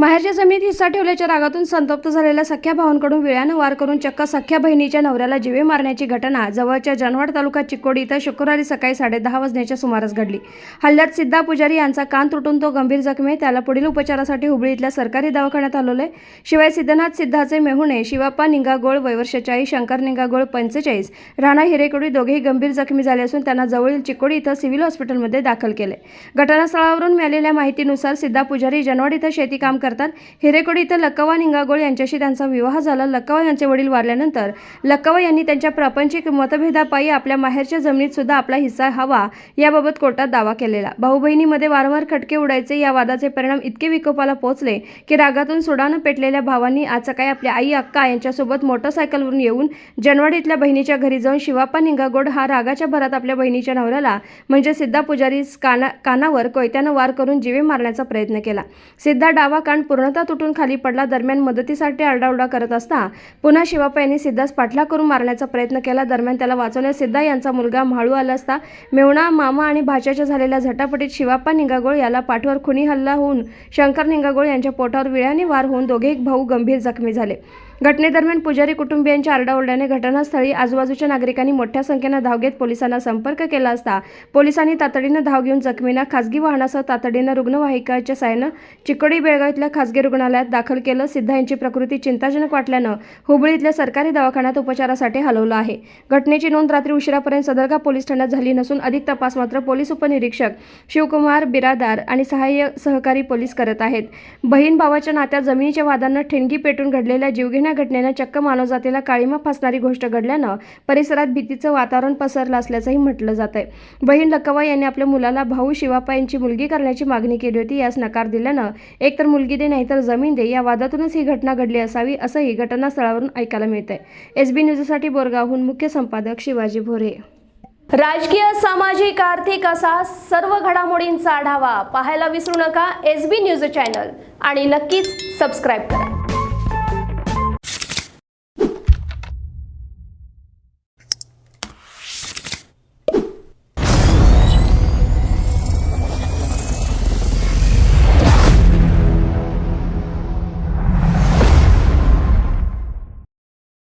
माहेरच्या जमिनीत हिस्सा ठेवल्याच्या रागातून संतप्त झालेल्या सख्या भावांकडून विळ्यानं वार करून चक्क सख्या बहिणीच्या नवऱ्याला जिवे मारण्याची घटना जवळच्या जनवाड तालुका चिक्कोडी इथं शुक्रवारी सकाळी साडेदहा वाजण्याच्या सुमारास घडली. हल्ल्यात सिद्धा पुजारी यांचा कान तुटून तो गंभीर जखमी आहे. त्याला पुढील उपचारासाठी हुबळी इथल्या सरकारी दवाखान्यात हलवले शिवाय सिद्धनाथ सिद्धाचे मेहुणे शिवाप्पा निंगागोळ वयवर्ष चाळीस शंकर निंगागोळ पंचेचाळीस राणा हिरेकुडी दोघेही गंभीर जखमी झाले असून त्यांना जवळील चिक्कोडी इथं सिव्हिल हॉस्पिटलमध्ये दाखल केले. घटनास्थळावरून मिळालेल्या माहितीनुसार सिद्धा पुजारी जनवाड इथं शेती काम करतात. हिरेकोडी इथं लक्कवा निंगागोळ यांच्याशी त्यांचा विवाह झाला. लक्कवा यांचे वडील वारल्यानंतर लक्कवा यांनी त्यांच्या प्रापंचिक मतभेदापायी आपल्या माहेरच्या जमिनीत सुद्धा आपला हिस्सा हवा याबाबत कोर्टात दावा केलेला. भाऊ बहिणीमध्ये वारंवार खटके उडायचे या वादाचे परिणाम इतके विकोपाला पोहोचले की रागातून सुडानं पेटलेल्या भावांनी आज सकाळी आपल्या आई अक्का यांच्यासोबत मोटरसायकलवरून येऊन जनवाड इथल्या बहिणीच्या घरी जाऊन शिवाप्पा निंगागोड हा रागाच्या भरात आपल्या बहिणीच्या नवऱ्याला म्हणजे सिद्धा पुजारी काना कानावर कोयत्यानं वार करून जीवे मारण्याचा प्रयत्न केला. सिद्धा डावा कान पूर्णतः तुटून खाली पडला दरम्यान मदतीसाठी आरडाओरडा करत असता पुन्हा शिवाप्पा यांनी सिद्धास पाठला करून मारण्याचा प्रयत्न केला. दरम्यान त्याला वाचवण्यास सिद्धा यांचा मुलगा म्हाळू आला असता. मेवणा मामा आणि भाच्याच्या झालेल्या झटापटीत शिवाप्पा निंगागोळ याला पाठवर खुनी हल्ला होऊन शंकर निंगागोळ यांच्या पोटावर विळ्याने वार होऊन दोघे एक भाऊ गंभीर जखमी झाले. घटनेदरम्यान पुजारी कुटुंबियांच्या आरडाओरड्याने घटनास्थळी आजूबाजूच्या नागरिकांनी मोठ्या संख्येनं धाव घेत पोलिसांना संपर्क केला असता पोलिसांनी तातडीनं धाव घेऊन जखमींना खासगी वाहनासह तातडीनं रुग्णवाहिकाच्या साहाय्यानं चिकोडी बेळगाव इथल्या खासगी रुग्णालयात दाखल केलं. सिद्धा यांची प्रकृती चिंताजनक वाटल्यानं हुबळी इथल्या सरकारी दवाखान्यात उपचारासाठी हलवलं आहे. घटनेची नोंद रात्री उशिरापर्यंत सदरगा पोलीस ठाण्यात झाली नसून अधिक तपास मात्र पोलीस उपनिरीक्षक शिवकुमार बिरादार आणि सहाय्य सहकारी पोलीस करत आहेत. बहीण भावाच्या नात्यात जमिनीच्या वादांना ठिणगी पेटून घडलेल्या जीवघेण्या घटनेनं चक्क मानवजातीला काळीमा फासणारी गोष्ट घडल्यानं परिसरात भीतीचं वातावरण पसरलं असल्याचंही म्हटलं जात आहे बहीण लकवा यांनी आपल्या मुलाला भाऊ शिवापा यांची मुलगी करण्याची मागणी केली होती यास नकार दिल्यानं एकतर मुलगी दे नाहीतर जमीन दे या वादातूनच ही घटना घडली असावी असंही घटनास्थळावरून ऐकायला मिळतंय. एस बी न्यूजसाठी बोरगावहून मुख्य संपादक शिवाजी भोरे. राजकीय सामाजिक आर्थिक असा सर्व घडामोडींचा आढावा पाहायला विसरू नका एस बी न्यूज चॅनल आणि नक्कीच सबस्क्राईब करा.